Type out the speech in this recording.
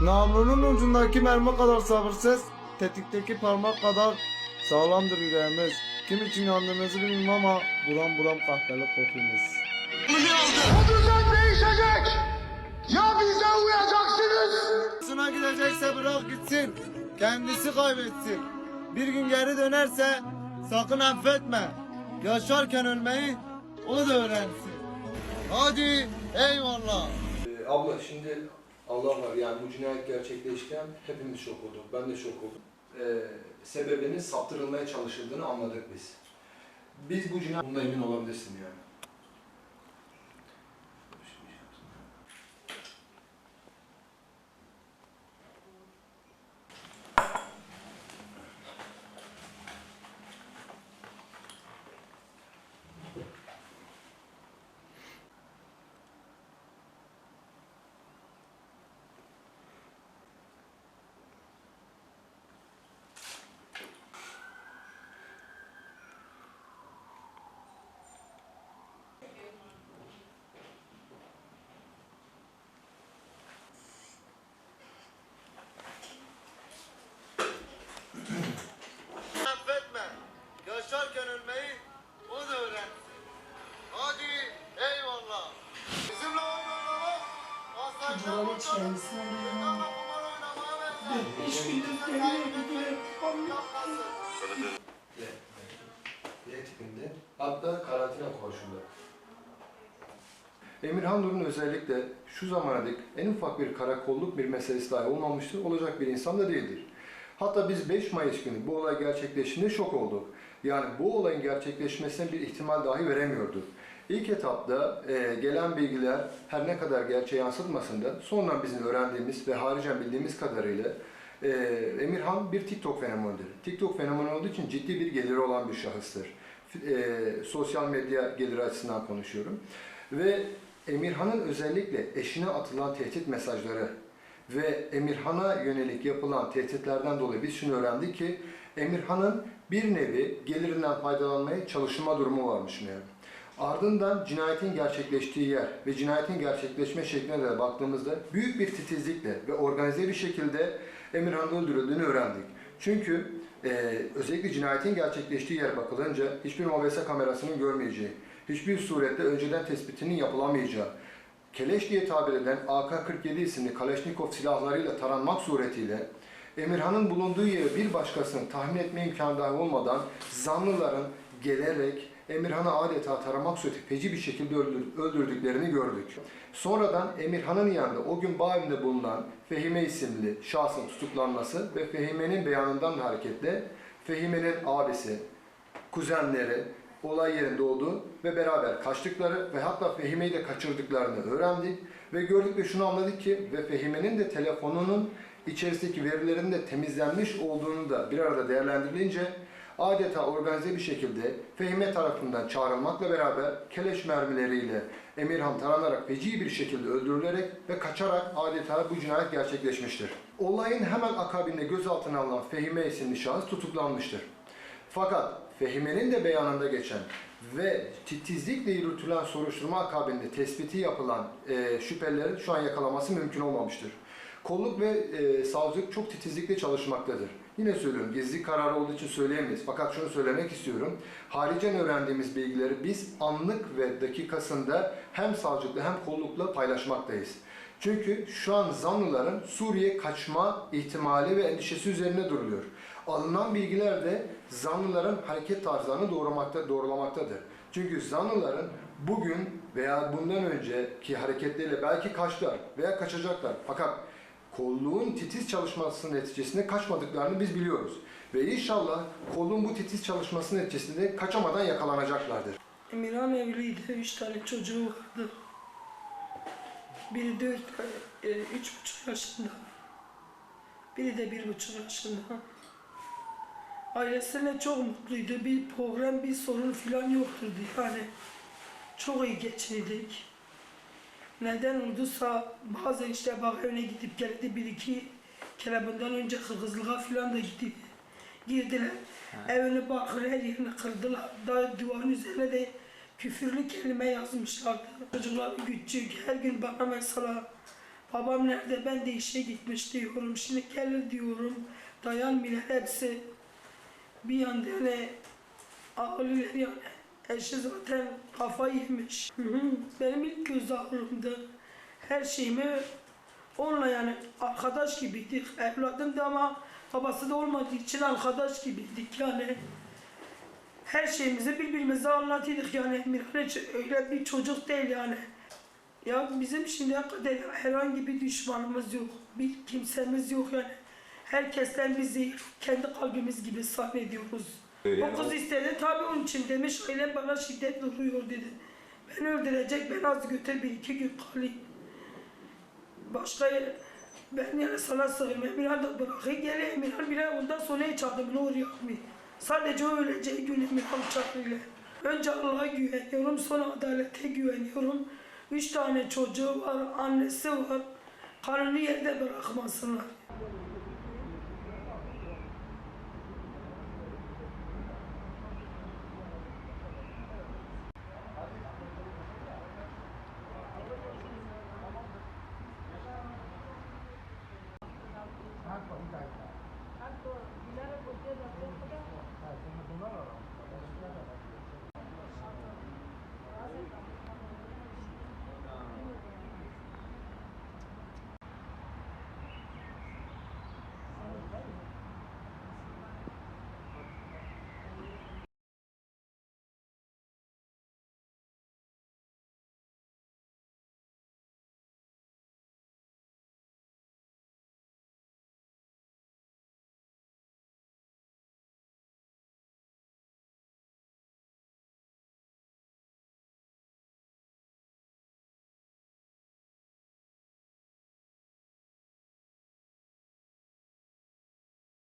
Namlunun ucundaki mermi kadar sabırsız, tetikteki parmak kadar sağlamdır yüreğimiz. Kim için yandığınızı bilmem ama buram buram kahveli kokunuz. Bu düzen değişecek. Ya bize uyacaksınız. Sına gidecekse bırak gitsin, kendisi kaybetsin. Bir gün geri dönerse sakın affetme. Yaşarken ölmeyi o da öğrensin. Hadi eyvallah. Ee, abla şimdi Allah var yani bu cinayet gerçekleşken hepimiz şok olduk. Ben de şok oldum. Ee, sebebinin saptırılmaya çalışıldığını anladık biz. Biz bu cinayet... Bunda emin olabilirsin yani. Tipinde. Hatta karantina koşulları. Emirhan Nur'un özellikle şu zamana dek en ufak bir karakolluk bir meselesi dahi olmamıştır, olacak bir insan da değildir. Hatta biz 5 Mayıs günü bu olay gerçekleştiğinde şok olduk. Yani bu olayın gerçekleşmesine bir ihtimal dahi veremiyorduk. İlk etapta e, gelen bilgiler her ne kadar gerçeğe yansıtmasın da sonra bizim öğrendiğimiz ve haricen bildiğimiz kadarıyla e, Emirhan bir TikTok fenomenidir. TikTok fenomeni olduğu için ciddi bir geliri olan bir şahıstır. F- E, sosyal medya geliri açısından konuşuyorum. Ve Emirhan'ın özellikle eşine atılan tehdit mesajları ve Emirhan'a yönelik yapılan tehditlerden dolayı biz şunu öğrendik ki Emirhan'ın bir nevi gelirinden faydalanmaya çalışma durumu varmış meğer. Ardından cinayetin gerçekleştiği yer ve cinayetin gerçekleşme şekline de baktığımızda büyük bir titizlikle ve organize bir şekilde Emirhan'ın öldürüldüğünü öğrendik. Çünkü e, özellikle cinayetin gerçekleştiği yer bakılınca hiçbir mobese kamerasının görmeyeceği, hiçbir surette önceden tespitinin yapılamayacağı, Keleş diye tabir edilen AK-47 isimli Kaleşnikov silahlarıyla taranmak suretiyle Emirhan'ın bulunduğu yeri bir başkasının tahmin etme imkanı dahi olmadan zanlıların gelerek Emirhan'ı adeta taramak sureti feci bir şekilde öldür- öldürdüklerini gördük. Sonradan Emirhan'ın yanında o gün bağımda bulunan Fehime isimli şahsın tutuklanması ve Fehime'nin beyanından da hareketle Fehime'nin abisi, kuzenleri olay yerinde olduğu ve beraber kaçtıkları ve hatta Fehime'yi de kaçırdıklarını öğrendik ve gördük ve şunu anladık ki ve Fehime'nin de telefonunun içerisindeki verilerin de temizlenmiş olduğunu da bir arada değerlendirilince adeta organize bir şekilde Fehime tarafından çağrılmakla beraber keleş mermileriyle Emirhan taranarak feci bir şekilde öldürülerek ve kaçarak adeta bu cinayet gerçekleşmiştir. Olayın hemen akabinde gözaltına alınan Fehime isimli şahıs tutuklanmıştır. Fakat Fehime'nin de beyanında geçen ve titizlikle yürütülen soruşturma akabinde tespiti yapılan e, şüphelilerin şu an yakalaması mümkün olmamıştır. Kolluk ve e, savcılık çok titizlikle çalışmaktadır. Yine söylüyorum gizli kararı olduğu için söyleyemeyiz. Fakat şunu söylemek istiyorum. Haricen öğrendiğimiz bilgileri biz anlık ve dakikasında hem savcılıkla hem kollukla paylaşmaktayız. Çünkü şu an zanlıların Suriye kaçma ihtimali ve endişesi üzerine duruluyor. Alınan bilgiler de zanlıların hareket tarzlarını doğrulamakta, doğrulamaktadır. Çünkü zanlıların bugün veya bundan önceki hareketleriyle belki kaçtılar veya kaçacaklar. Fakat kolluğun titiz çalışmasının neticesinde kaçmadıklarını biz biliyoruz. Ve inşallah kolluğun bu titiz çalışmasının neticesinde kaçamadan yakalanacaklardır. Emirhan evliydi. Üç tane çocuğu vardı. Biri dört, e, üç buçuk yaşında. Biri de bir buçuk yaşında. Ailesiyle çok mutluydu. Bir problem, bir sorun falan yokturdu yani. Çok iyi geçindik. Neden olduysa bazen işte bak evine gidip geldi bir iki kere bundan önce Kırgızlığa falan da gitti. Girdiler. Evini bakır her yerini kırdılar. Daha duvarın üzerine de küfürlü kelime yazmışlardı. Çocuklar küçük her gün bana mesela Babam nerede? Ben de işe gitmiş diyorum. Şimdi gelir diyorum. Dayanmıyor hepsi. Bir yanda yani ağlıyor yani. Eşi zaten kafa yemiş. Benim ilk göz ağrımdı. Her şeyimi onunla yani arkadaş gibiydik. Evladım da ama babası da olmadığı için arkadaş gibiydik yani. Her şeyimizi birbirimize anlatıyorduk yani. Miran hiç öyle bir çocuk değil yani. Ya bizim şimdiye kadar herhangi bir düşmanımız yok. Bir kimsemiz yok yani. Herkesten bizi kendi kalbimiz gibi zannediyoruz. Yani o kız istedi tabii onun için demiş ailem bana şiddet vuruyor dedi. Beni öldürecek ben az götür bir iki gün kalayım. Başka ben yani sana sığınırım. Emirhan da bırakır geliyor. Emirhan bile ondan sonra hiç adımını oraya atmıyor. Sadece o öleceği gün Emirhan uçakıyla. Önce Allah'a güveniyorum, sonra adalete güveniyorum. Üç tane çocuğu var, annesi var. Kanını yerde bırakmasınlar. हाथ कभी काटता है।